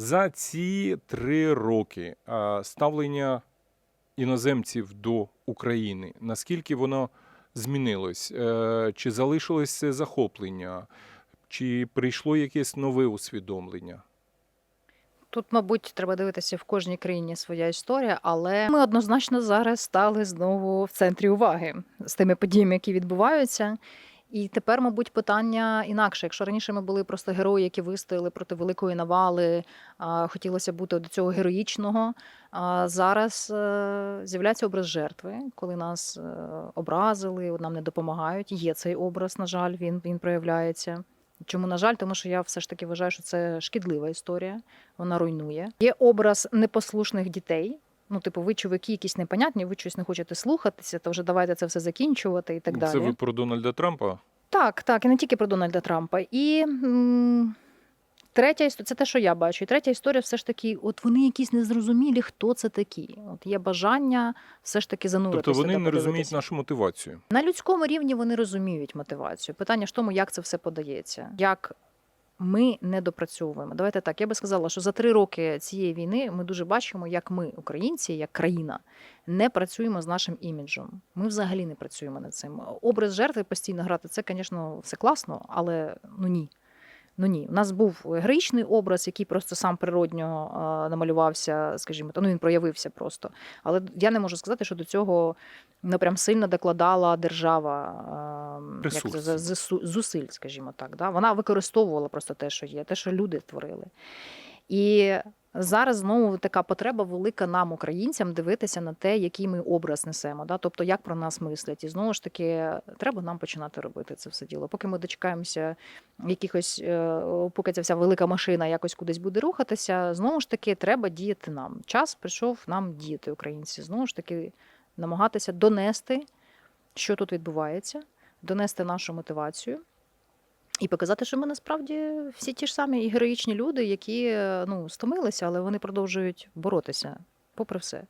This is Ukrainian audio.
За ці три роки ставлення іноземців до України, наскільки воно змінилось? Е, Чи залишилось це захоплення, чи прийшло якесь нове усвідомлення? Тут, мабуть, треба дивитися в кожній країні своя історія, але ми однозначно зараз стали знову в центрі уваги з тими подіями, які відбуваються. І тепер, мабуть, питання інакше. Якщо раніше ми були просто герої, які вистояли проти великої навали, а, хотілося бути до цього героїчного. А зараз е, з'являється образ жертви, коли нас е, образили, нам не допомагають. Є цей образ, на жаль, він, він проявляється. Чому на жаль, тому що я все ж таки вважаю, що це шкідлива історія, вона руйнує. Є образ непослушних дітей. Ну, типу, ви чуваки якісь непонятні, ви щось не хочете слухатися, то вже давайте це все закінчувати і так це далі. ви про Дональда Трампа? Так, так, і не тільки про Дональда Трампа. І м, третя історія, це те, що я бачу. І третя історія все ж таки, от вони якісь незрозумілі, хто це такі. От є бажання все ж таки зануритися. Тобто вони та не розуміють нашу мотивацію. На людському рівні вони розуміють мотивацію. Питання ж в тому, як це все подається. Як ми не допрацьовуємо. Давайте так. Я би сказала, що за три роки цієї війни ми дуже бачимо, як ми, українці, як країна, не працюємо з нашим іміджем. Ми взагалі не працюємо над цим. Образ жертви постійно грати це, звісно, все класно, але ну ні. Ну ні, у нас був героїчний образ, який просто сам природньо намалювався, скажімо, ну він проявився просто. Але я не можу сказати, що до цього ну прям сильно докладала держава як це, зусиль, скажімо так. Да? Вона використовувала просто те, що є, те, що люди творили. І зараз знову така потреба велика нам, українцям, дивитися на те, який ми образ несемо. Да? Тобто, як про нас мислять. І знову ж таки, треба нам починати робити це все діло. Поки ми дочекаємося якихось, е, поки ця вся велика машина якось кудись буде рухатися, знову ж таки, треба діяти нам. Час прийшов нам діяти, українці. Знову ж таки, намагатися донести, що тут відбувається, донести нашу мотивацію. І показати, що ми насправді всі ті ж самі і героїчні люди, які е, ну, стомилися, але вони продовжують боротися попри все.